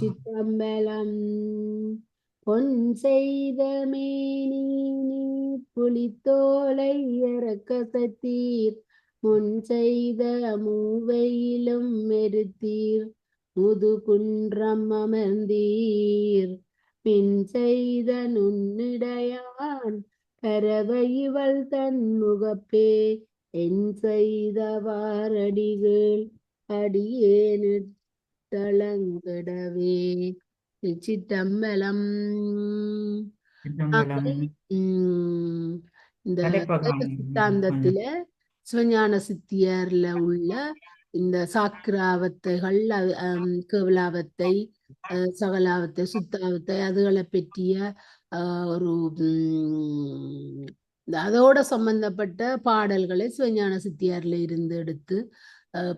சித்தம்பலம் பொன் செய்த மேனி புலித்தோலை இறக்க சத்தீர். முன் செய்த மூவையிலும் மெருத்தீர். முதுகுன்றம் அமர்ந்தீர். பின் செய்த நுண்ணிடையான் பறவை தன் முகப்பே. என் செய்த வாரடிகள் அடியேனு சிற்றம்பலம் உம் இந்த சித்தாந்தத்தில சிவஞான சித்தியார்ல உள்ள இந்த சாக்கிராவத்தைகள் கேவலாவத்தை சகலாவத்தை சுத்தாவத்தை அதுகளை பற்றிய ஒரு இந்த அதோட சம்பந்தப்பட்ட பாடல்களை சிவஞான சித்தியாரில் இருந்து எடுத்து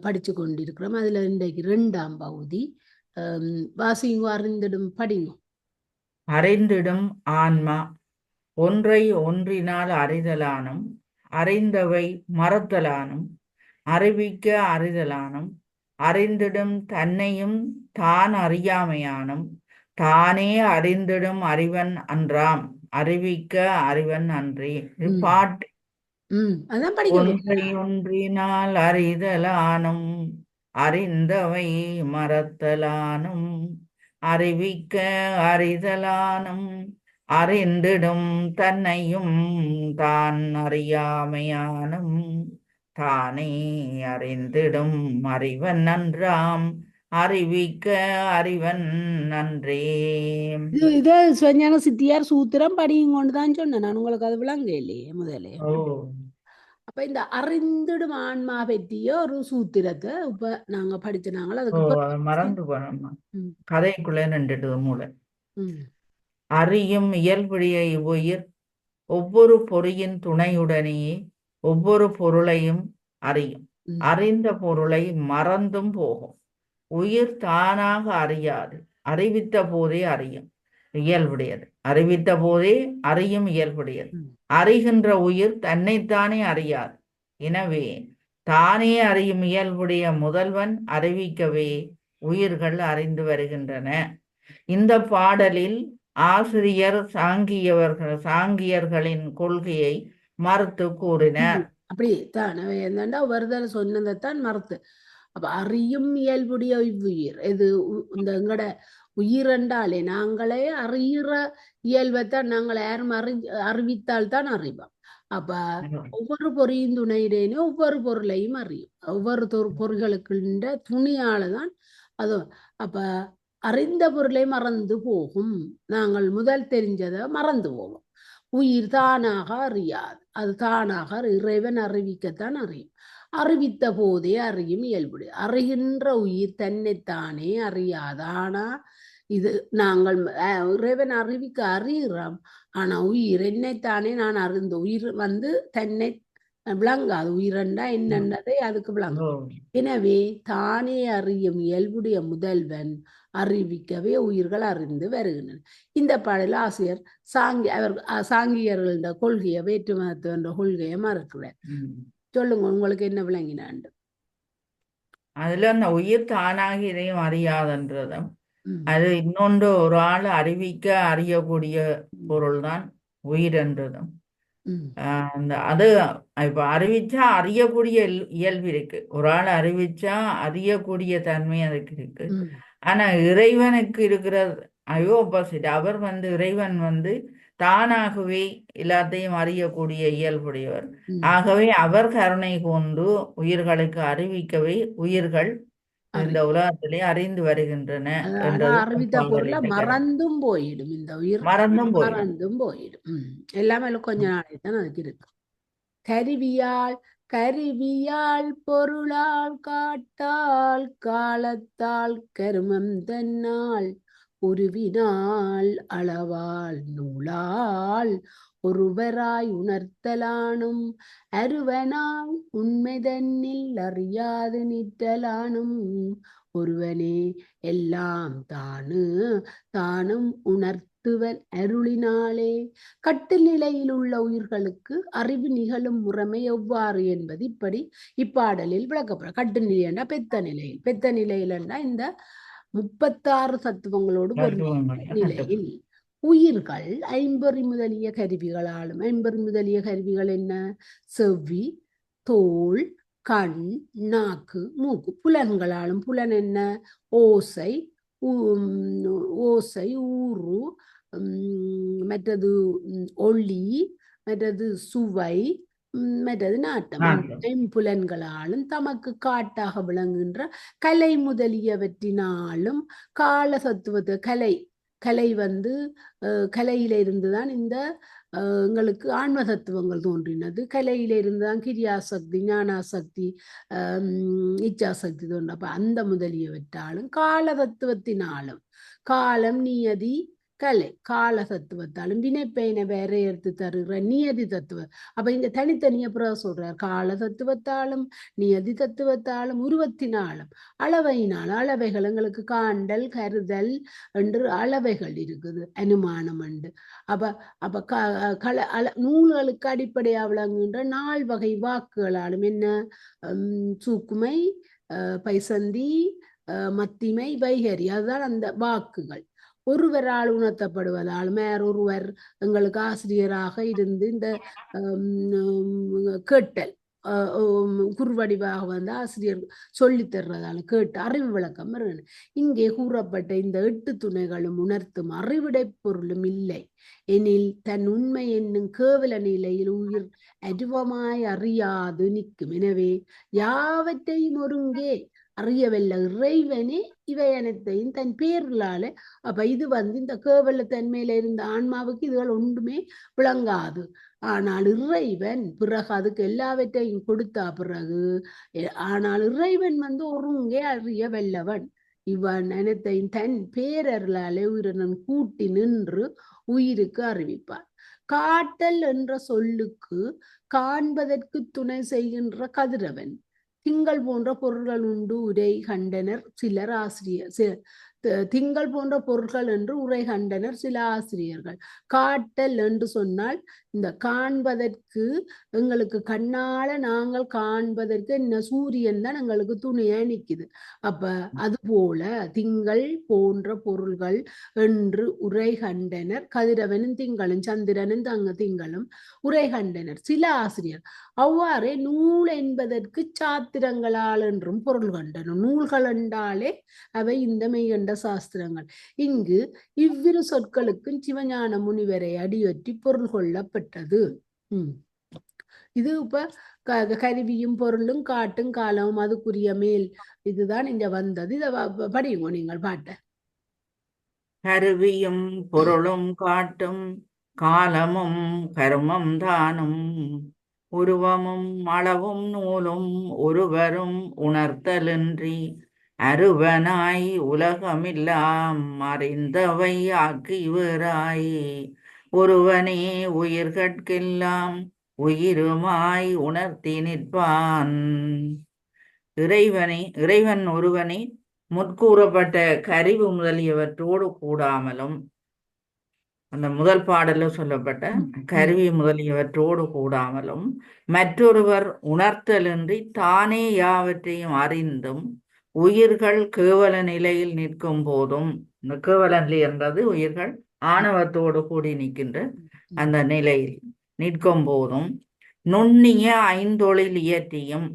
படித்து கொண்டிருக்கிறோம். அதில் இன்றைக்கு ரெண்டாம் பகுதி. ஹம், வாசிங்க அறிந்திடும் படிங்க அறிந்திடும் ஆன்மா ஒன்றை ஒன்றினால் அறிதலானும் அறிந்தவை மறத்தலானும் அறிவிக்க அறிதலானும் அறிந்திடும் தன்னையும் தான் அறியாமையானும் தானே அறிந்திடும் அறிவன் அன்றாம். அறிவிக்க அறிவன் அன்றே ம். பாட்டு அதான் ஒன்றினால் அறிதலானும் அறிந்தவை மறத்தலானும் அறிவிக்க அறிதலானும் அறிந்திடும் தன்னையும் தான் அறியாமையானும் தானே அறிந்திடும் அறிவன் நன்றாம் அறிவிக்க அறிவன் நன்றே. இது இதை சிவஞான சித்தியார் சூத்திரம் படியுங்கொண்டு தான் சொன்னேன். நான் உங்களுக்கு அது விளங்க இல்லையே முதலே அப்ப இந்த அறிந்திடும் ஆன்மா பற்றிய ஒரு சூத்திரத்தை இப்ப நாங்க படிச்சினாங்களோ ஓ அதுக்கு மறந்து போனோம்மா. ம். கதைக்குள்ளே நின்றுட்டு மூளை. அறியும் இயல்புடைய இவ்வுயிர் ஒவ்வொரு பொறியின் துணையுடனேயே ஒவ்வொரு பொருளையும் அறியும். அறிந்த பொருளை மறந்தும் போகும். உயிர் தானாக அறியாது. அறிவித்த போதே அறியும். இயல்புடையது. அறிவித்த போதே அறியும் இயல்புடையது. அறிகின்ற உயிர் தன்னைத்தானே அறியாது. எனவே தானே அறியும் இயல்புடைய முதல்வன் அறிவிக்கவே உயிர்கள் அறிந்து வருகின்றன. இந்த பாடலில் ஆசிரியர் சாங்கியவர்கள் சாங்கியர்களின் கொள்கையை மறுத்து கூறினார். அப்படி தான். என்னண்டா வருதல் சொன்னதைத்தான் மறுத்து. அப்ப அறியும் இயல்புடைய இவ்வுயிர் இது இந்த எங்கட உயிர் என்றாலே நாங்களே அறிகிற இயல்பைத்தான் நாங்கள் யாரும் அறி அறிவித்தால் தான் அறிவோம். அப்ப ஒவ்வொரு பொறியின் துணையிலேயும் ஒவ்வொரு பொருளையும் அறியும். ஒவ்வொரு பொருள்களுக்குன்ற துணியால தான் அது அப்ப அறிந்த பொருளை மறந்து போகும். நாங்கள் முதல் தெரிஞ்சதை மறந்து போவோம். உயிர் தானாக அறியாது. அது தானாக இறைவன் அறிவிக்கத்தான் அறியும். அறிவித்த போதே அறியும் இயல்புடைய அறிகின்ற உயிர் தன்னைத்தானே அறியாது. ஆனா இது நாங்கள் இறைவன் அறிவிக்க அறிகிறோம். ஆனா உயிர் என்னைத்தானே நான் அறிந்த உயிர் வந்து தன்னை விளங்காது. உயிரண்டா என்னன்றதை அதுக்கு விளங்கும் எனவே தானே அறியும் இயல்புடைய முதல்வன் அறிவிக்கவே உயிர்கள் அறிந்து வருகின்றன இந்த பாடல ஆசிரியர் சாங்கி அவர் அஹ், சாங்கியர்களோட கொள்கையை வேற்று மதத்து என்ற கொள்கையை மறுக்கிறார். சொல்லுங்க உங்களுக்கு என்ன விளங்கினாண்டு அதுல அந்த உயிர் தானாக இதையும் அறியாதுன்றதும் அது இன்னொன்று ஒரு ஆள் அறிவிக்க அறியக்கூடிய பொருள்தான் உயிர் என்றதும் அந்த அது இப்ப அறிவிச்சா அறியக்கூடிய இயல்- இயல்பு இருக்கு ஒரு ஆள் அறிவிச்சா அறியக்கூடிய தன்மை அதுக்கு இருக்கு ஆனா இறைவனுக்கு இருக்கிற ஐயோ ஆப்போசிட் அவர் வந்து இறைவன் வந்து தானாகவே எல்லாத்தையும் அறியக்கூடிய இயல்புடையவர். ஆகவே அவர் கருணை கொண்டு உயிர்களுக்கு அறிவிக்கவே உயிர்கள் இந்த உலகத்திலே அறிந்து வருகின்றன அறிவித்த பொருளை. மறந்தும் போயிடும் இந்த உயிர் மறந்தும் மறந்தும் போயிடும். எல்லாமே கொஞ்ச நாளைக்கு தான் அதுக்கு இருக்கு கருவியால் கருவியால் பொருளால் காட்டால் காலத்தால் கருமம் தன்னால் உருவினால் அளவால் நூலால் ஒருவராய் உணர்த்தலானும் அருவனாய் உண்மைதன்னில் அறியாது நிற்றலானும். ஒருவனே எல்லாம் தானு தானும் உணர்த்துவன் அருளினாலே. கட்டு நிலையில் உள்ள உயிர்களுக்கு அறிவு நிகழும் முறைமை எவ்வாறு என்பது இப்படி இப்பாடலில் விளக்கப்படும். கட்டு நிலையண்டா பெத்த நிலையில். பெத்த நிலையிலண்டா இந்த முப்பத்தாறு தத்துவங்கள் நிலையில் உயிர்கள் ஐம்பொறி முதலிய கருவிகளாலும் ஐம்பொறி முதலிய கருவிகள் என்ன? செவ்வி தோல் கண் நாக்கு மூக்கு. புலன்களாலும் புலன் என்ன? ஓசை ஓசை ஊறு மற்றது ஒளி மற்றது சுவை மற்றது நாட்டம். ஐம்புலன்களாலும் தமக்கு காட்டாக விளங்குகின்ற கலை முதலியவற்றினாலும் கால தத்துவத்தை கலை. கலை வந்து கலையில இருந்துதான் இந்த எங்களுக்கு ஆன்ம தத்துவங்கள் தோன்றினது. கலையில இருந்துதான் கிரியாசக்தி ஞானாசக்தி இச்சாசக்தி தோன்ற அப்ப அந்த முதலியவற்றாலும் கால தத்துவத்தினாலும் காலம் நியதி கலை கால தத்துவத்தாலும் வினைப்பயனை வரையறுத்து தருகிற நியதி தத்துவம் அப்ப இங்க தனித்தனியா பிறகு சொல்றார். கால தத்துவத்தாலும் நியதி தத்துவத்தாலும் உருவத்தினாலும் அளவையினால் அளவைகள் எங்களுக்கு காண்டல் கருதல் என்று அளவைகள் இருக்குது அனுமானம் உண்டு. அப்ப அப்ப க கல அல நூல்களுக்கு அடிப்படையா விளங்குகின்ற நால் வகை வாக்குகளாலும் என்ன? சூக்குமை அஹ், பைசந்தி அஹ், மத்திமை வைகரி அதுதான் அந்த வாக்குகள். ஒருவரால் உணர்த்தப்படுவதால் மேற் ஒருவர் எங்களுக்கு ஆசிரியராக இருந்து இந்த கேட்டல் குறுவடிவாக வந்து ஆசிரியர் சொல்லித் தர்றதால கேட்டு அறிவு விளக்கம் இங்கே கூறப்பட்ட இந்த எட்டு துணைகளும் உணர்த்தும் அறிவிடை பொருளும் இல்லை. எனில் தன் உண்மை என்னும் கேவல நிலையில் உயிர் அருவமாய் அறியாது நிற்கும். எனவே யாவற்றையும் ஒருங்கே அறியவல்ல. இறைவனே இவை அனைத்தையும் தன் பேர்களால அப்ப இது வந்து இந்த கேவல தன்மையில இருந்த ஆன்மாவுக்கு இதுகள் ஒன்றுமே விளங்காது. ஆனால் இறைவன் பிறகு அதுக்கு எல்லாவற்றையும் கொடுத்தா பிறகு ஆனால் இறைவன் வந்து ஒருங்கே அறிய வல்லவன் இவன் அனைத்தையும் தன் பேரர்களாலே உயிரினன் கூட்டி நின்று உயிருக்கு அறிவிப்பான். காட்டல் என்ற சொல்லுக்கு காண்பதற்கு துணை செய்கின்ற கதிரவன். திங்கள் போன்ற பொருள்கள் உண்டு உரை கண்டனர் சிலர் ஆசிரியர். சி- திங்கள் போன்ற பொருட்கள் என்று உரை கண்டனர் சில ஆசிரியர்கள். காட்டல் என்று சொன்னால் இந்த காண்பதற்கு எங்களுக்கு கண்ணால நாங்கள் காண்பதற்கு என்ன சூரியன் தான் எங்களுக்கு துணையா நிக்குது. அப்ப அது போல திங்கள் போன்ற பொருள்கள் என்று உரை கண்டனர் கதிரவனும் திங்களும் சந்திரனும் தங்க திங்களும் உரை கண்டனர் சில ஆசிரியர் அவ்வாறே நூல் என்பதற்கு சாத்திரங்களால் என்றும் பொருள் கண்டனர். நூல்கள் என்றாலே அவை இந்த மெய்கண்ட சாஸ்திரங்கள். இங்கு இவ்விரு சொற்களுக்கும் சிவஞான முனிவரை அடியொற்றி பொருள் கொள்ளப்பட்ட ஏற்பட்டது. இது இப்ப கருவியும் பொருளும் காட்டும் காலமும் அதுக்குரிய மேல் இதுதான் இங்க வந்தது. இத படியுங்க நீங்கள் பாட்ட. கருவியும் பொருளும் காட்டும் காலமும் கருமம் தானும் உருவமும் அளவும் நூலும் ஒருவரும் உணர்த்தலின்றி அருவனாய் உலகமில்லாம் அறிந்தவை ஆக்கி ஒருவனே உயிர்கட்கெல்லாம் உயிருமாய் உணர்த்தி நிற்பான் இறைவனை இறைவன் ஒருவனே முற்கூறப்பட்ட கருவி முதலியவற்றோடு கூடாமலும் அந்த முதல் பாடல்ல சொல்லப்பட்ட. கருவி முதலியவற்றோடு கூடாமலும் மற்றொருவர் உணர்த்தலின்றி தானே யாவற்றையும் அறிந்தும் உயிர்கள் கேவல நிலையில் நிற்கும் போதும் இந்த கேவல நிலை என்றது உயிர்கள் ஆணவத்தோடு கூடி நிற்கின்ற அந்த நிலையில் நிற்கும் போதும் நுண்ணிய ஐந்தொழில் இயற்றியும்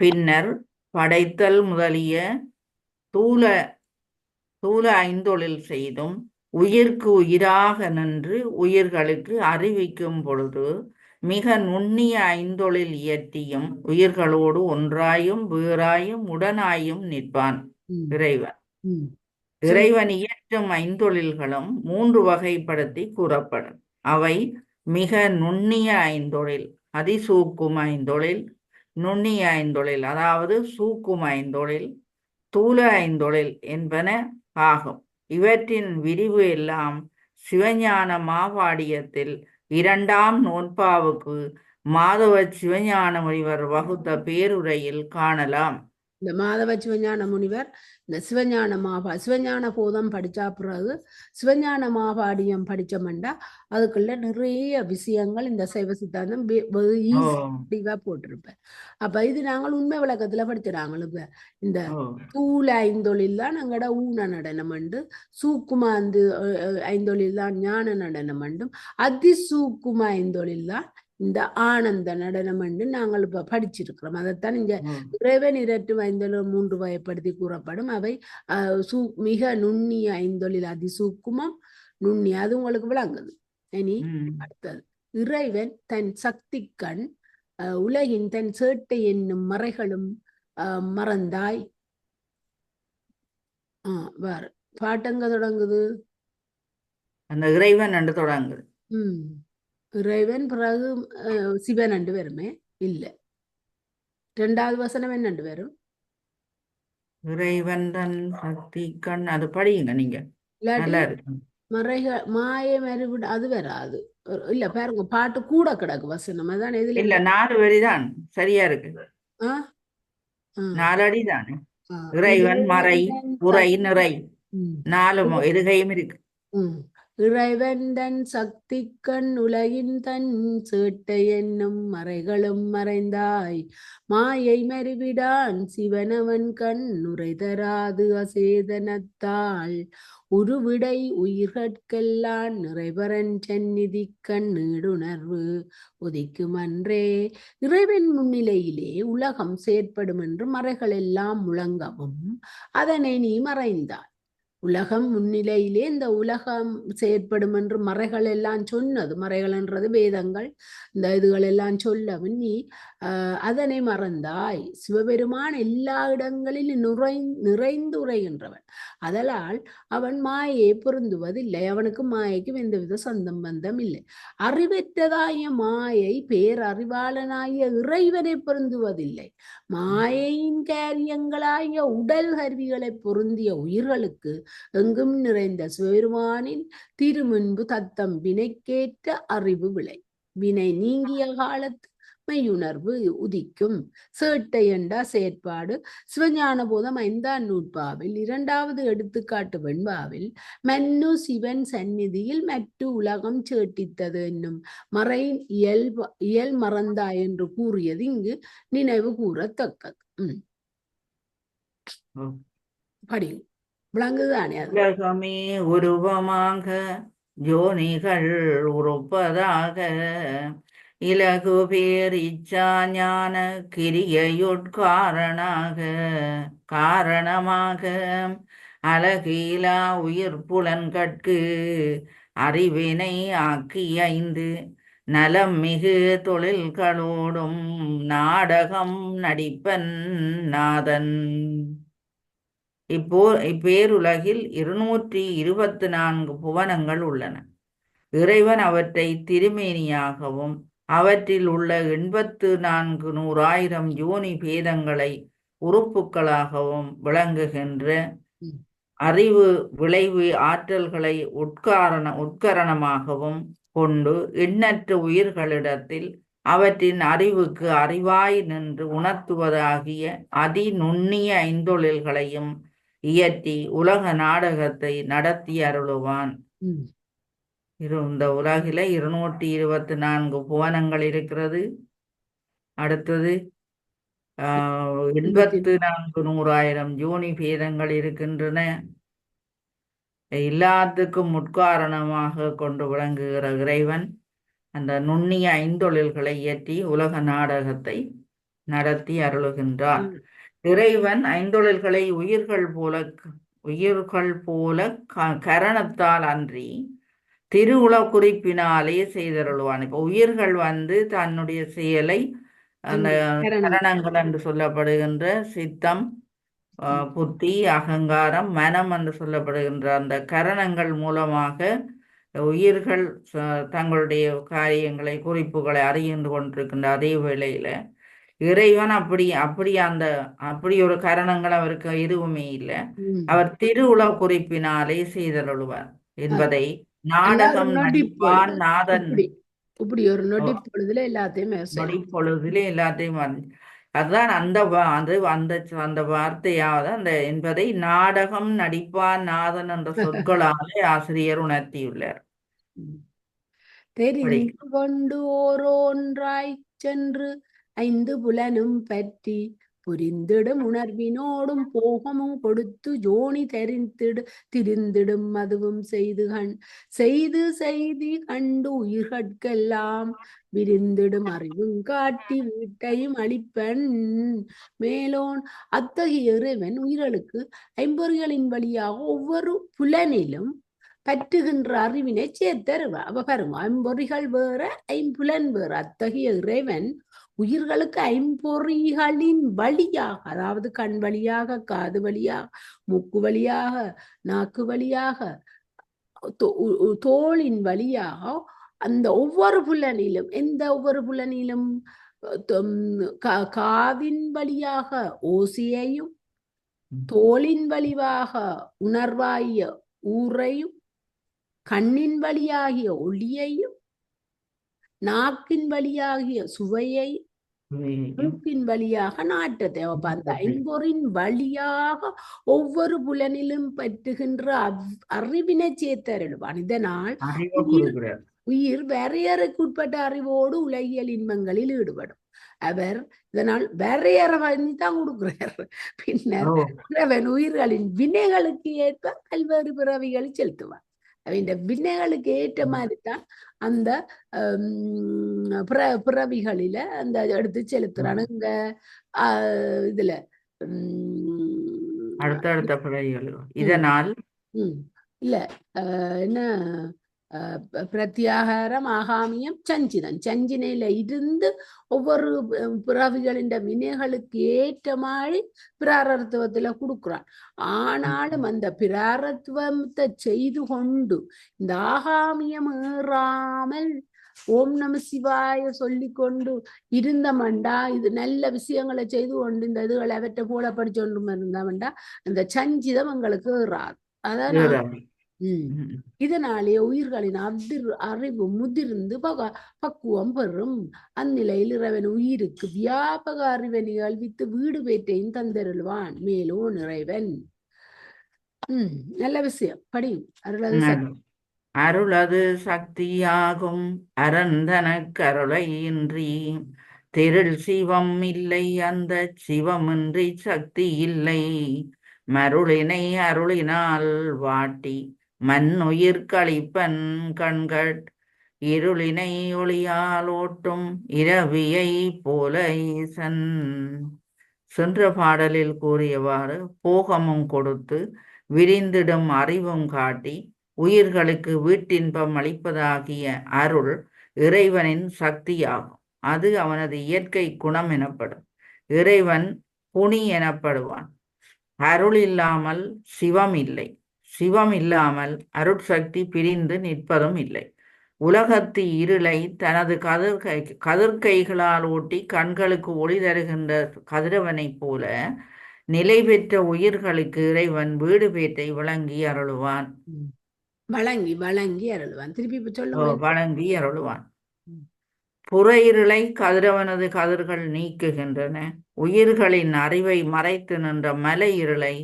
பின்னர் படைத்தல் முதலிய தூல தூல ஐந்தொழில் செய்தும் உயிர்க்கு உயிராக நின்று உயிர்களுக்கு அறிவிக்கும் பொழுது மிக நுண்ணிய ஐந்தொழில் இயற்றியும் உயிர்களோடு ஒன்றாயும் வேறாயும் உடனாயும் நிற்பான் இறைவன். இறைவன் இயற்றும் ஐந்தொழில்களும் மூன்று வகைப்படுத்தி கூறப்படும். அவை மிக நுண்ணிய ஐந்தொழில் அதிசூக்கும் ஐந்தொழில் நுண்ணிய ஐந்தொழில் அதாவது சூக்கும் ஐந்தொழில் தூல ஐந்தொழில் என்பன ஆகும். இவற்றின் விரிவு எல்லாம் சிவஞான மாவாடியத்தில் இரண்டாம் நோன்பாவுக்கு மாதவ சிவஞான முனிவர் வகுத்த பேருரையில் காணலாம். இந்த மாதவ சிவஞான முனிவர் இந்த சிவஞான மாபா சிவஞான போதம் படிச்சா பிறகு சிவஞான மாபாடியம் படிச்சோம்டா அதுக்குள்ள நிறைய விஷயங்கள் இந்த சைவ சித்தாந்தம் ஓ ஈஸியா போட்டிருப்பேன் அப்ப இது நாங்கள் உண்மை விளக்கத்துல படிச்சிடாங்க இப்ப இந்த தூள் ஐந்தொழில் தான் எங்கட ஊன நடனம் உண்டு. சூக்குமாந்து ஐந்தொழில் தான் ஞான நடனம் உண்டும். அதிசூக்கும ஐந்தொழில் தான் இந்த ஆனந்த நடனம் என்று நாங்கள் இப்ப படிச்சிருக்கிறோம். அதைத்தான் இங்க இறைவன் இரட்டு ஐந்தொழில் மூன்று வகைப்படுத்தி கூறப்படும். அவை சூ மிக நுண்ணிய ஐந்தொழில் அதிசூக்குமம் நுண்ணிய அது உங்களுக்கு விளங்குது. இனி அடுத்தது. இறைவன் தன் சக்தி கண் உலகின் தன் சேட்டை என்னும் மறைகளும் மறந்தாய். ஆ வேற. பாட்டங்க தொடங்குது? அந்த இறைவன் என்று தொடங்குது. ம். இறைவன் பிறகு சிவன் என்று வருமே இல்ல. ரெண்டாவது வசனம் என்னண்டு வரும் இறைவன் தன் சக்தி கண் அது படியுங்க நீங்க. மறைக மாய மறுவிட அது வராது. இல்ல பாருங்க பாட்டு கூட கிடக்கு வசனம். அதான் எதுல இல்ல நாலு வரிதான். சரியா இருக்கு. நாலடி தானே இறைவன் மறை உரை நிறை. நாலு மு- இருகையும் இருக்கு. இறைவன் தன் சக்தி கண் உலகின் தன் சேட்டை என்னும் மறைகளும் மறைந்தாய். மாயை மறிவிடான் சிவனவன் கண் உரை தராது அசேதனத்தால். உருவிடை உயிர்கற்கெல்லான் நிறைவரன் சந்நிதி கண் நீடுணர்வு உதிக்குமன்றே. இறைவன் முன்னிலையிலே உலகம் செயற்படும் என்று மறைகள் எல்லாம் முழங்கவும் அதனை நீ மறைந்தாய். உலகம் முன்னிலையிலே இந்த உலகம் செயற்படும் என்று மறைகள் எல்லாம் சொன்னது. மறைகள் என்றது வேதங்கள். இந்த இதுகள் எல்லாம் சொல்லவும் நீ அதனை மறந்தாய். சிவபெருமான் எல்லா இடங்களிலும் நுரை நிறைந்துரைகின்றவன். அதனால் அவன் மாயையை பொருந்துவதில்லை. அவனுக்கு மாயைக்கும் எந்தவித சந்தம்பந்தம் இல்லை. அறிவற்றதாய மாயை பேரறிவாளனாய இறைவனை பொருந்துவதில்லை. மாயையின் காரியங்களாய உடல் கருவிகளை பொருந்திய உயிர்களுக்கு எங்கும் நிறைந்த சிவபெருமானின் திருமுன்பு தத்தம் வினைக்கேற்ற அறிவு விளை. வினை நீங்கிய காலத்து மெய்யுணர்வு உதிக்கும். சேட்டை என்றா செயற்பாடு. சிவஞான போதம் ஐந்தாம் நூற்பாவில் இரண்டாவது எடுத்துக்காட்டு வெண்பாவில் மன்னு சிவன் சந்நிதியில் மற்ற உலகம் சேட்டித்தது என்னும் மறை இயல் இயல் மறந்தா என்று கூறியது இங்கு நினைவு கூறத்தக்கது. உம். படியும். விளங்குதானே உலகமே உருவமாக ஜோனிகள் உறுப்பதாக இலகு பேர் இச்சா ஞான கிரியையுட்காரணாக காரணமாக அழகீலா உயிர் புலன்கட்கு அறிவினை ஆக்கி ஐந்து நலம் மிகு தொழில்களோடும் நாடகம் நடிப்பன் நாதன். இப்போ இப்பேருலகில் இருநூற்றி இருபத்து நான்கு புவனங்கள் உள்ளன. இறைவன் அவற்றை திருமேனியாகவும் அவற்றில் உள்ள எண்பத்து நான்கு நூறாயிரம் யோனி பேதங்களை உறுப்புக்களாகவும் விளங்குகின்ற. அறிவு விளைவு ஆற்றல்களை உட்காரண உட்கரணமாகவும் கொண்டு எண்ணற்ற உயிர்களிடத்தில் அவற்றின் அறிவுக்கு அறிவாய் நின்று உணர்த்துவதாகிய அதிநுண்ணிய ஐந்தொழில்களையும் இயற்றி உலக நாடகத்தை நடத்தி அருளுவான் இரு இந்த உலகில இருநூற்றி இருபத்தி நான்கு புவனங்கள் இருக்கிறது. அடுத்தது எண்பத்து நான்கு நூறாயிரம் யோனி பேதங்கள் இருக்கின்றன. எல்லாத்துக்கும் முற்காரணமாக கொண்டு விளங்குகிற இறைவன் அந்த நுண்ணிய ஐந்தொழில்களை இயற்றி உலக நாடகத்தை நடத்தி அருளுகின்றார் உம் இறைவன் ஐந்தொழில்களை உயிர்கள் போல உயிர்கள் போல க- கரணத்தால் அன்றி திருவுள குறிப்பினாலே செய்தருளுவான். இப்ப உயிர்கள் வந்து தன்னுடைய செயலை அந்த. கரணங்கள் என்று சொல்லப்படுகின்ற சித்தம் புத்தி அகங்காரம் மனம் என்று சொல்லப்படுகின்ற அந்த கரணங்கள் மூலமாக உயிர்கள் தங்களுடைய காரியங்களை குறிப்புகளை அறிந்து கொண்டிருக்கின்ற அதே வேளையில இறைவன் அப்படி அப்படி அந்த அப்படி ஒரு கரணங்கள் அவருக்கு எதுவுமே இல்லை. அவர் திருவுள குறிப்பினாலே செய்தருளுவார் என்பதை நாடகம் நொடி நடிப்பான். நாதன் இப்படி ஒரு நொடி பொழுதுல எல்லாத்தையும். நொடி பொழுதிலே எல்லாத்தையும் அதுதான் அந்த அது அந்த அந்த வார்த்தையாவது அந்த என்பதை நாடகம் நடிப்பான் நாதன் என்ற சொற்களாலே ஆசிரியர் உணர்த்தியுள்ளார் தெரிந்து கொண்டு ஓரோன்றாய்ச் சென்று ஐந்து புலனும் பற்றி புரிந்திடும் உணர்வினோடும் போகமும் கொடுத்து ஜோனி தெரிந்திடு திரிந்திடும் அதுவும் செய்து கண் செய்து செய்தி கண்டு உயிர்கட்கெல்லாம் விரிந்திடும் அறிவும் காட்டி வீட்டையும் அளிப்பன் மேலோன். அத்தகைய இறைவன் உயிர்களுக்கு ஐம்பொறிகளின் வழியாக ஒவ்வொரு புலனிலும் பற்றுகின்ற அறிவினை சேர்த்தருவா. அவ பாருங்க ஐம்பொறிகள் வேற ஐம்புலன் வேற. அத்தகைய இறைவன் உயிர்களுக்கு ஐம்பொறிகளின் வழியாக அதாவது கண் வழியாக காது வழியாக மூக்கு வழியாக நாக்கு வழியாக தோ- உ- உ- தோலின் வழியாக அந்த ஒவ்வொரு புலனிலும் எந்த ஒவ்வொரு புலனிலும்? காதின் வழியாக ஓசையையும் தோலின் வழியாக உணர்வாகிய ஊரையும் கண்ணின் வழியாகிய ஒளியையும் நாக்கின் வழியாகிய சுவையை மூக்கின் வழியாக நாட்டத்தை அந்த ஐம்பொறின் வழியாக ஒவ்வொரு புலனிலும் பற்றுகின்ற அறிவினை சேர்த்தருள்வான். இதனால் உயிர் வரையறைக்குட்பட்ட அறிவோடு உலகியல் இன்பங்களில் ஈடுபடும். அவர் இதனால் வரையறை பண்ணி தான் கொடுக்கிறார். பின்னர் இறைவன் உயிர்களின் வினைகளுக்கு ஏற்ப பல்வேறு பிறவிகளை செலுத்துவார். அவன் வினைகளுக்கு ஏற்ற மாதிரி தான் அந்த பிற பிறவிகளில அந்த எடுத்து செலுத்துறான் இங்க இதுல அடுத்தடுத்த பிழைகள் இதனால் இல்ல என்ன பிரத்யாகாரம் ஆகாமியம் சஞ்சிதம். சஞ்சினையில இருந்து ஒவ்வொரு பிறவிகளின் வினைகளுக்கு ஏற்ற மாதிரி பிராரத்துவத்துல கொடுக்குறான். ஆனாலும் அந்த பிராரத்துவத்தை செய்து கொண்டு இந்த ஆகாமியம் ஏறாமல் ஓம் நம சிவாய சொல்லிக் கொண்டு இருந்தமண்டா இது நல்ல விஷயங்களை செய்து கொண்டு இந்த இதுகளை அவற்றை போல படிச்சு கொண்டு இருந்தமண்டா அந்த சஞ்சிதம் எங்களுக்கு ஏறாது. அதான். இதனாலே உயிர்களின் அதிர் அறிவு முதிர்ந்து பக பக்குவம் பெறும். அந்நிலையில் இறைவன் உயிருக்கு வியாபக அறிவை நிகழ்வித்து வீடு பேற்றையும் தந்தருள்வான். மேலும் இறைவன். ம் நல்ல விஷயம். படி. அருளது அருளது சக்தியாகும். அறந்தனக் கருளை இன்றி. திருள் சிவம் இல்லை. அந்த சிவமின்றி சக்தி இல்லை. மருளினை அருளினால் வாட்டி மண்ணுயிர் கழிப்பன் கண்கட் இருளினை ஒளியால் ஓட்டும் இரவியை போல ஈசன். சென்ற பாடலில் கூறியவாறு போகமும் கொடுத்து விரிந்திடும் அறிவும் காட்டி உயிர்களுக்கு வீட்டின்பம் அளிப்பதாகிய அருள் இறைவனின் சக்தியாகும். அது அவனது இயற்கை குணம் எனப்படும். இறைவன் புனி எனப்படுவான். அருள் இல்லாமல் சிவம் இல்லை. சிவம் இல்லாமல் அருட்சக்தி பிரிந்து நிற்பதும் இல்லை. உலகத்து இருளை தனது கதிர்கை கதிர்கைகளால் ஓட்டி கண்களுக்கு ஒளி தருகின்ற கதிரவனைப் போல நிலை பெற்ற உயிர்களுக்கு இறைவன் வீடு பேற்றை வழங்கி அருளுவான். வழங்கி வழங்கி அருள்வான். திருப்பி சொல்லுங்க. வழங்கி அருளுவான். புற இருளை கதிரவனது கதிர்கள் நீக்குகின்றன. உயிர்களின் அறிவை மறைத்து நின்ற மலை இருளை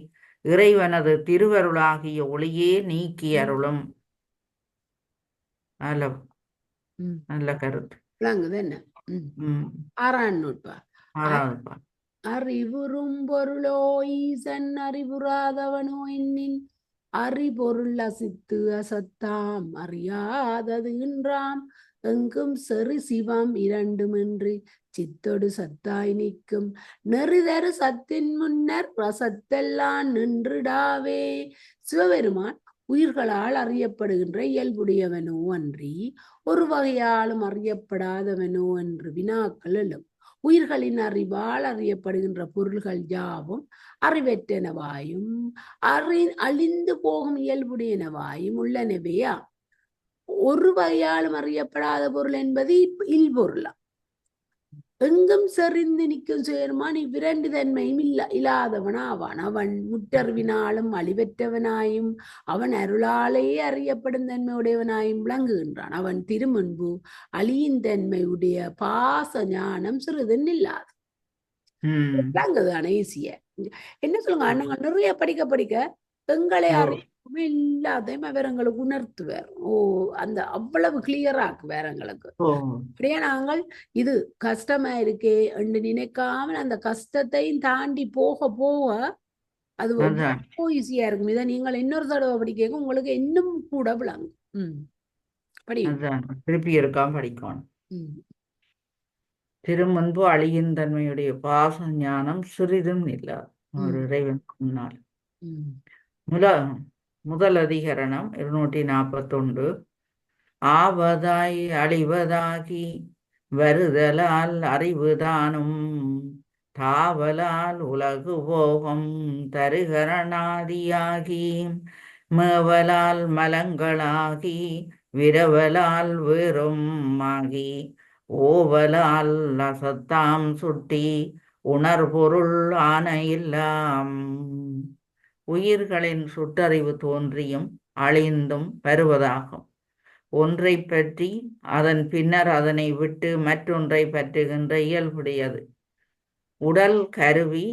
இறைவனது திருவருளாகிய ஒளியே நீக்கி அருளும். நல்ல. நல்ல கருத்து. ஆறாம் நூற்பா. அறிவுறும் பொருளோ ஈசன் அறிவுறாதவனோ என்னின் அறிபொருள் அசித்து அசத்தாம். அறியாதது இன்றாம் எங்கும் செறி சிவம் இரண்டுமின்றி சித்தொடு சத்தாய் நிற்கும். நெறிதரு சத்தின் முன்னர் ரசத்தெல்லாம் நின்றுடாவே. சிவபெருமான் உயிர்களால் அறியப்படுகின்ற இயல்புடையவனோ அன்றி ஒரு வகையாலும் அறியப்படாதவனோ என்று வினாக்கள் எழும். உயிர்களின் அறிவால் அறியப்படுகின்ற பொருள்கள் யாவும் அறிவற்றனவாயும் அறி அழிந்து போகும் இயல்புடையனவாயும் உள்ளனவையா ஒரு வகையாலும் அறியப்படாத பொருள் என்பது இல்பொருளா எங்கும் செறிந்து நிற்கும் சேர்மான் இவ்விரண்டு தன்மையும் இல்ல இல்லாதவன் ஆவான் அவன் முற்றறிவினாலும் அழிவற்றவனாயும் அவன் அருளாலேயே அறியப்படும் தன்மையுடையவனாயும் விளங்குகின்றான். அவன் திருமுன்பு அழியின் தன்மையுடைய பாச ஞானம் சிறிதும் இல்லாது ம். விளங்குது ஆனா ஈஸியா என்ன சொல்லுங்க நாங்க நிறைய படிக்க படிக்க எங்களை ஓ. அறியாம எல்லாத்தையும் அவர் எங்களுக்கு உணர்த்துவார். ஓ அந்த அவ்வளவு கிளியரா வேற எங்களுக்கு அப்படியே நாங்கள் இது கஷ்டமா இருக்கே என்று நினைக்காமல் அந்த கஷ்டத்தையும் தாண்டி போக போக அது ரொம்ப ஈஸியா இருக்கும். இதை நீங்கள் இன்னொரு தடவை படிக்க உங்களுக்கு இன்னும் கூட விளங்கும். ம். படி. அதான். திருப்பி இருக்காம படிக்கணும். திருமுன்பு அழியின் தன்மையுடைய பாச ஞானம் சிறிதும் இல்லாது ஒரு இறைவனுக்கு முன்னால். முல முதல் அதிகரணம் இருநூற்றி நாற்பத்தொன்று ஆவதாய் அழிவதாகி வருதலால் அறிவுதானும் தாவலால் உலகு போகம் தருகரணாதியாகி மேவலால் மலங்களாகி விரவலால் வெறும் ஆகி ஓவலால் அசத்தாம் சுட்டி உணர்பொருள் ஆன இல்லாம் உயிர்களின் சுட்டறிவு தோன்றியும் அழிந்தும் வருவதாகும் ஒன்றை பற்றி அதன் பின்னர் அதனை விட்டு மற்றொன்றை பற்றுகின்ற இயல்புடையது. உடல் கருவி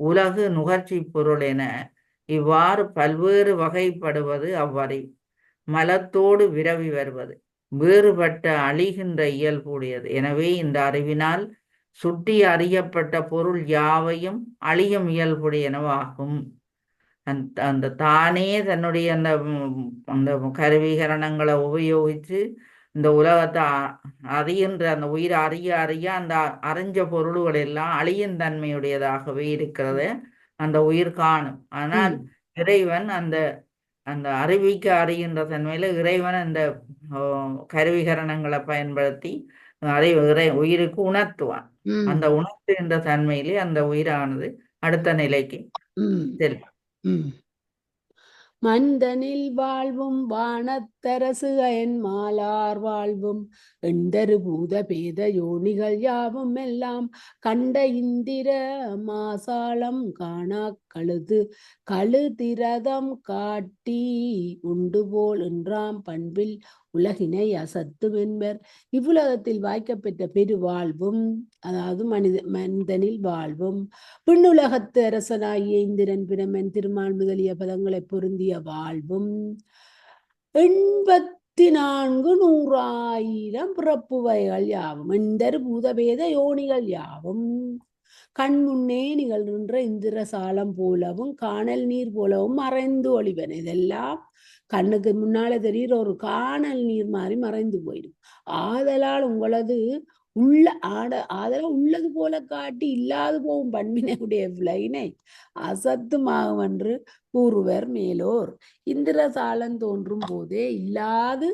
உலகு நுகர்ச்சி பொருள் என இவ்வாறு பல்வேறு வகைப்படுவது அவ்வறிவு மலத்தோடு விரவி வருவது. வேறுபட்ட அழிகின்ற இயல்புடையது. எனவே இந்த அறிவினால் சுட்டி அறியப்பட்ட பொருள் யாவையும் அழியும் இயல்புடையனவாகும். அந்த அந்த தானே தன்னுடைய அந்த அந்த கருவிகரணங்களை உபயோகித்து இந்த உலகத்தை அறிகின்ற அந்த உயிரை அறிய அறிய அந்த அறிஞ்ச பொருள்கள் எல்லாம் அழியும் தன்மையுடையதாகவே இருக்கிறது. அந்த உயிர் காணும். ஆனால் இறைவன் அந்த அந்த அறிவிக்க அறிகின்ற தன்மையில இறைவன் அந்த கருவிகரணங்களை பயன்படுத்தி அதை இறை உயிருக்கு உணர்த்துவான். அந்த உணர்த்துகின்ற தன்மையிலே அந்த உயிரானது அடுத்த நிலைக்கு செல்லும். ம். மந்தனில் வாழ்வும் வானத்தரசு அயன் மாலார் வாழ்வும் எண்டரு பூத பேத யோனிகள் யாவும் எல்லாம் கண்ட இந்திர மாசாளம் காணா கழுது கழுதிரதம் காட்டி உண்டு போல் என்றாம் பண்பில் உலகினை அசத்தும் இவ்வுலகத்தில் வாய்க்கப்பெற்ற பெருவாழ்வும் அதாவது மனித மனிதனில் வாழ்வும் பின்னுலகத்து அரசனாகிய இந்திரன் பிரமன் திருமால் முதலிய பதங்களை பொருந்திய வாழ்வும் எண்பத்தி நான்கு நூறாயிரம் பிறப்புவைகள் யாவும் எண்டர் பூதபேத யோனிகள் யாவும் கண் முன்னே நிகழ்கின்ற இந்திர சாலம் போலவும் காணல் நீர் போலவும் மறைந்து ஒளிவன் இதெல்லாம் கண்ணுக்கு முன்னால தெரிகிற ஒரு காணல் நீர் மாதிரி மறைந்து போயிடும். ஆதலால் உங்களது உள்ள ஆட ஆதலால் உள்ளது போல காட்டி இல்லாது போகும் பண்பினையுடைய விளையினை அசத்துமாகும் என்று கூறுவர் மேலோர். இந்திரசாலம் தோன்றும் போதே இல்லாது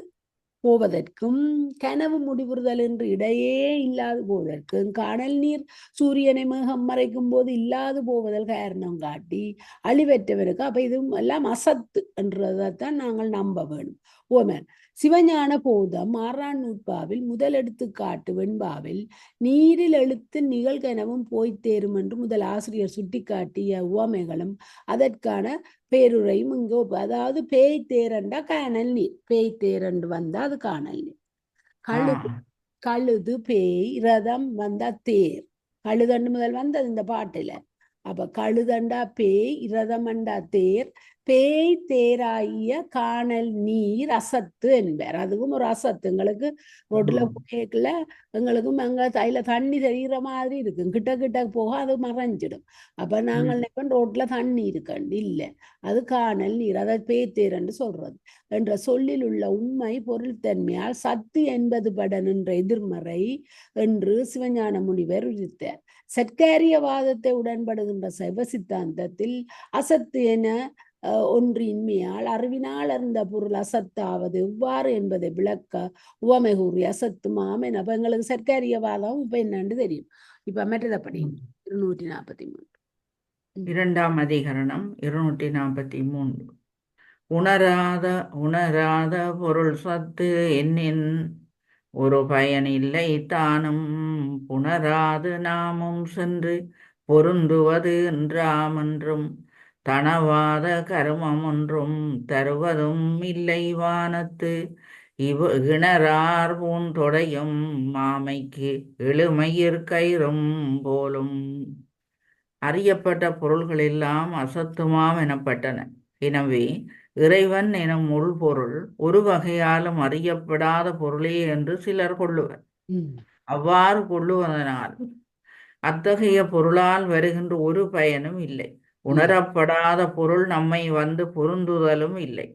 போவதற்கும் கனவு முடிவுறுதல் என்று இடையே இல்லாது போவதற்கும் கடல் நீர் சூரியனை மேகம் மறைக்கும் போது இல்லாது போவதல் காரணம் காட்டி அழிவற்றவருக்கு அப்ப இது எல்லாம் அசத்து என்றதைத்தான் நாங்கள் நம்ப வேணும் ஓமன் சிவஞான போதம் ஆறாம் நூற்பாவில் முதல் எடுத்துக்காட்டு வெண்பாவில் நீரில் எழுத்து நிகழ்கனவும் போய்த் தேரும் என்று முதல் ஆசிரியர் சுட்டிக்காட்டிய உவமைகளும் அதற்கான பேருரையும் இங்கு அதாவது பேய் தேரண்டா காணல் நீர் பேய் தேரண்டு வந்தா அது காணல் நீர். கழுது கழுது பேய் ரதம் வந்தா தேர். கழுதண்டு முதல் வந்தது இந்த பாட்டுல. அப்ப கழுதண்டா பேய் ரதமண்டா தேர் பேய் தேராகிய காணல் நீர் அசத்து என்பார். அதுவும் ஒரு அசத்து. எங்களுக்கு ரோட்ல. போகல எங்களுக்கும் அங்க தைல தண்ணி தெரிகிற மாதிரி இருக்கும் கிட்ட கிட்ட போக அது மறைஞ்சிடும். அப்ப நாங்கள் நினைப்போம் ரோட்ல தண்ணி இருக்கண்டு. இல்ல. அது காணல் நீர். அதை பேத்தேரன்னு சொல்றது. என்ற சொல்லில் உள்ள உண்மை பொருள்தன்மையால் சத்து என்பது படன் என்ற எதிர்மறை என்று சிவஞான முனிவர் விரித்தார் சர்க்காரியவாதத்தை உடன்படுகின்ற சைவ சித்தாந்தத்தில் அசத்து என அஹ், ஒன்றின்மையால் அறிவினால் அறிந்த பொருள் அசத்தாவது எவ்வாறு என்பதை விளக்க உவமை கூறி அசத்துமாம் என அப்ப எங்களுக்கு சர்க்காரியவாதம் இப்ப என்னன்னு தெரியும். இப்ப மற்றதை படி இருநூற்றி நாற்பத்தி மூணு இரண்டாம் அதிகரணம் இருநூற்றி நாற்பத்தி மூன்று. உணராத உணராத பொருள் சத்து என்னின் ஒரு பயன் இல்லை தானும். புணராது நாமும் சென்று பொருந்துவது என்றாமென்றும் தனவாத கருமம் ஒன்றும் தருவதும் இல்லை வானத்து. இவ இணரார் பூந்தொடையும் மாமைக்கு எழுமயிர் கயிறும் போலும். அறியப்பட்ட பொருள்களெல்லாம் அசத்துமாம் எனப்பட்டன. எனவே இறைவன் எனும் உள்பொருள் ஒரு வகையாலும் அறியப்படாத பொருளே என்று சிலர் கொள்ளுவர். அவ்வாறு கொள்ளுவதனால் அத்தகைய பொருளால் வருகின்ற ஒரு பயனும் இல்லை உணரப்படாத பொருள் நம்மை வந்து பொருந்துதலும் இல்லை.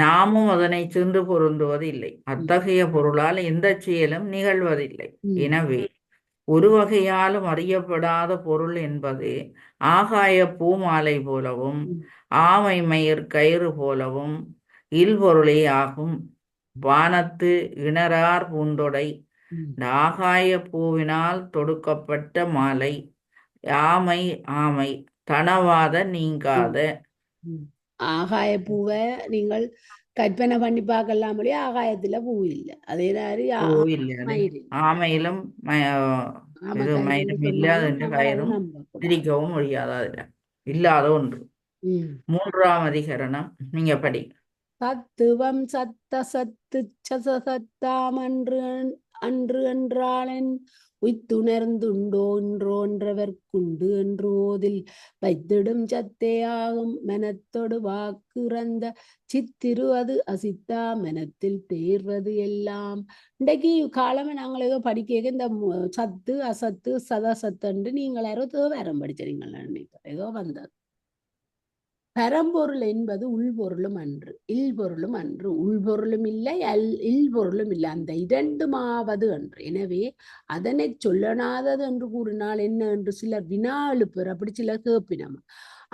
நாமும் அதனை சென்று பொருந்துவது இல்லை அத்தகைய பொருளால் எந்த செயலும் நிகழ்வதில்லை. எனவே ஒரு வகையாலும் அறியப்படாத பொருள் என்பது ஆகாய பூமாலை போலவும். ஆமை மயிர் கயிறு போலவும் இல்பொருளே ஆகும் வானத்து இணரார் பூந்தொடை ஆகாய பூவினால் தொடுக்கப்பட்ட மாலை ஆமை ஆமை தனவாத நீங்காத. ஆகாய பூவை நீங்கள் கற்பனை பண்ணி பார்க்கலாம் முடியும் ஆகாயத்துல பூ இல்லை அதே மாதிரி. ஆமையிலும் மயிலும் இல்லாத கயிறும். பிரிக்கவும் முடியாது அதுல இல்லாத ஒன்று. மூன்றாம் அதிகரணம் நீங்க படி சத்துவம் சத்த சத்து சத்தாம் அன்று அன்- அன்று என்றாளன் உய்த்துணர்ந்துண்டோன்றோன்றவர்க்குண்டு என்று ஓதில் வைத்திடும் சத்தே மனத்தொடு வாக்குறந்த சித்திரு அது அசித்தா மனத்தில் தேர்வது எல்லாம். இன்றைக்கு காலமே நாங்கள் ஏதோ படிக்க இந்த சத்து அசத்து சதசத்துன்ட்டு நீங்கள் யாரோ தேவாரம் படிச்சிருங்களா நினைக்கிறேன். ஏதோ வந்தது. பரம்பொருள் என்பது உள்பொருளும் அன்று இல்பொருளும் அன்று உள்பொருளும் இல்லை அல் இல்பொருளும் இல்லை. அந்த இரண்டுமாவது அன்று. எனவே அதனை சொல்லனாதது என்று கூறினால் என்ன என்று சிலர் வினா எழுப்பர் அப்படி சிலர் கேப்பினம்.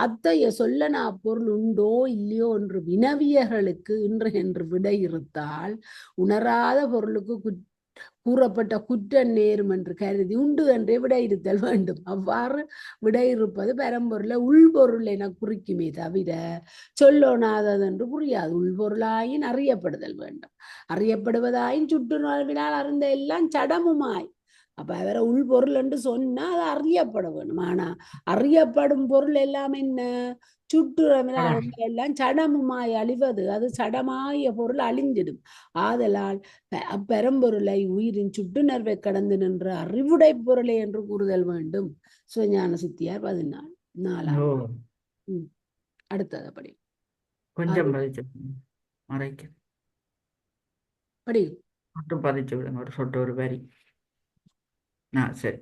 அத்தகைய சொல்லனா பொருள் உண்டோ இல்லையோ என்று வினவியர்களுக்கு இன்று என்று விடை இருத்தால் உணராத பொருளுக்கு குற்ற கூறப்பட்ட குற்றம் நேரும் என்று கருதி உண்டு என்றே விடை வேண்டும். அவ்வாறு விடை இருப்பது பரம்பொருளை உள்பொருள் என குறிக்குமே தவிர சொல்லோனாதது என்று புரியாது. உள்பொருளாயின் அறியப்படுதல் வேண்டும். அறியப்படுவதாயின் சுற்றுணர்வினால் அறிந்த எல்லாம் சடமுமாய். அப்ப அவரை உள்பொருள் என்று சொன்னா அது அறியப்பட வேணும் ஆனா அறியப்படும் பொருள் எல்லாம் என்ன? சுற்றுறவினால் ஆ. அறிந்த எல்லாம் சடமுமாய் அழிவது. அது சடமாய பொருள் அழிஞ்சிடும். ஆதலால் அப்பெரும்பொருளை உயிரின் சுட்டுணர்வை கடந்து நின்ற அறிவுடை பொருளை என்று கூறுதல் வேண்டும். சிவஞான சித்தியார் பதினாலு நாலாம் அடுத்தது படி. கொஞ்சம் மறைக்க. படி. மட்டும் பதிச்சு விடுங்க. ஒரு சொட்டு ஒரு வரி. ஆ சரி.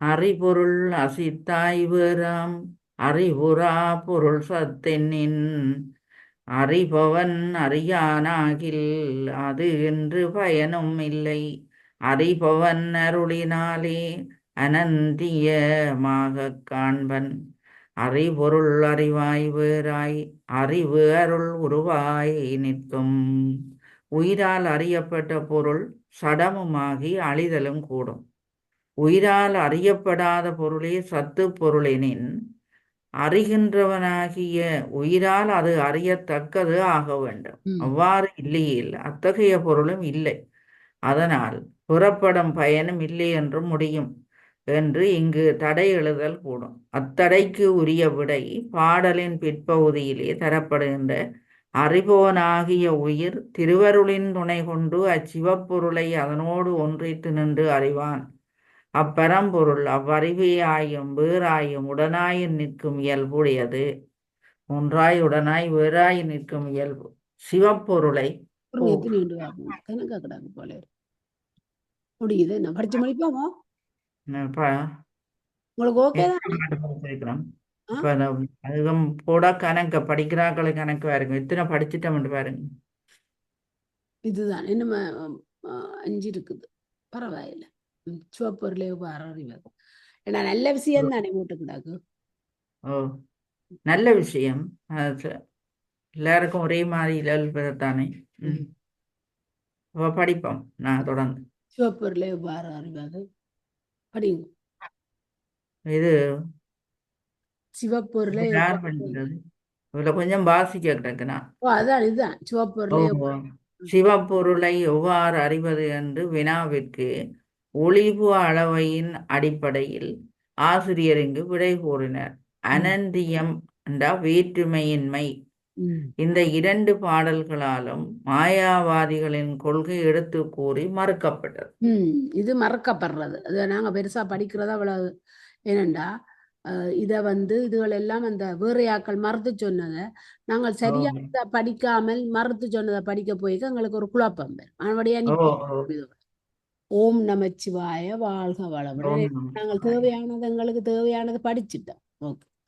அறிபொருள் அசித்தாய் வேறாம். அறிவுறா பொருள் சத்தென்னின் அறிபவன் அறியானாகில் அது என்று பயனும் இல்லை. அறிபவன் அருளினாலே அனந்தியமாகக் காண்பன். அறிபொருள் அறிவாய் வேறாய் அறிவு அருள் உருவாய் நிற்கும். உயிரால் அறியப்பட்ட பொருள் சடமுமாகி அழிதலும் கூடும். உயிரால் அறியப்படாத பொருளே சத்து பொருளெனின் அறிகின்றவனாகிய உயிரால் அது அறியத்தக்கது ஆக வேண்டும். அவ்வாறு இல்லையேல் அத்தகைய பொருளும் இல்லை. அதனால் புறப்படும் பயனும் இல்லை என்று முடியும் என்று இங்கு தடை எழுதல் கூடும். அத்தடைக்கு உரிய விடை பாடலின் பிற்பகுதியிலே தரப்படுகின்ற அறிபவனாகிய உயிர் திருவருளின் துணை கொண்டு அச்சிவப்பொருளை அதனோடு ஒன்றித்து நின்று அறிவான். அப்பரம்பொருள் அவ்வறிவே ஆயும் வேறாயும் உடனாயும் நிற்கும் இயல்புடையது. ஒன்றாய் உடனாய் வேறாய் நிற்கும் இயல்பு. சிவப்பொருளை. முடியுது படிச்சு முடிப்போமோ உங்களுக்கு ஓகே தான். போட கணக்கு படிக்கிறாக்களுக்கு கணக்கு பாருங்க. இத்தனை படிச்சிட்டோம்னு பாருங்க. இதுதான். இன்னும் அஞ்சு இருக்குது பரவாயில்ல. ம், சிவப்பொருளே அறிவது ஏன்னா நல்ல விஷயம் தானே மூட்டு கிடாக்கு ஓ நல்ல விஷயம் எல்லாருக்கும் ஒரே மாதிரி ம். அப்ப படிப்போம் நான் தொடர்ந்து சிவப்பொருளே எவ்வாறு அறிவது படிங்க இது சிவப்பொருளை இதுல கொஞ்சம் வாசிக்க கிடக்குனா ஓ அதான் இதுதான் சிவப்பொருளை சிவப்பொருளை எவ்வாறு அறிவது என்று வினாவிற்கு ஒளிவு அளவையின் அடிப்படையில் ஆசிரியர் இங்கு விடை கூறினர். அனந்தியம் என்ற வேற்றுமையின்மை. இந்த இரண்டு பாடல்களாலும் மாயாவாதிகளின் கொள்கை எடுத்து கூறி மறுக்கப்பட்டது. இது மறக்கப்படுறது. அது நாங்க பெருசா படிக்கிறத அவ்வளவு ஏனண்டா இத வந்து இதுகள் எல்லாம் அந்த வேறையாக்கள் மறுத்து சொன்னதை நாங்கள் சரியா ஓ இத படிக்காமல் மறுத்து சொன்னதை படிக்க போய் எங்களுக்கு ஒரு குழப்பம் வரும் மறுபடியும் ஓ நீ ஓ. ஓம் நமச்சிவாய வாழ்க வளமுடன். நாங்கள். தேவையானது எங்களுக்கு தேவையானது படிச்சுட்டோம். ஓகே.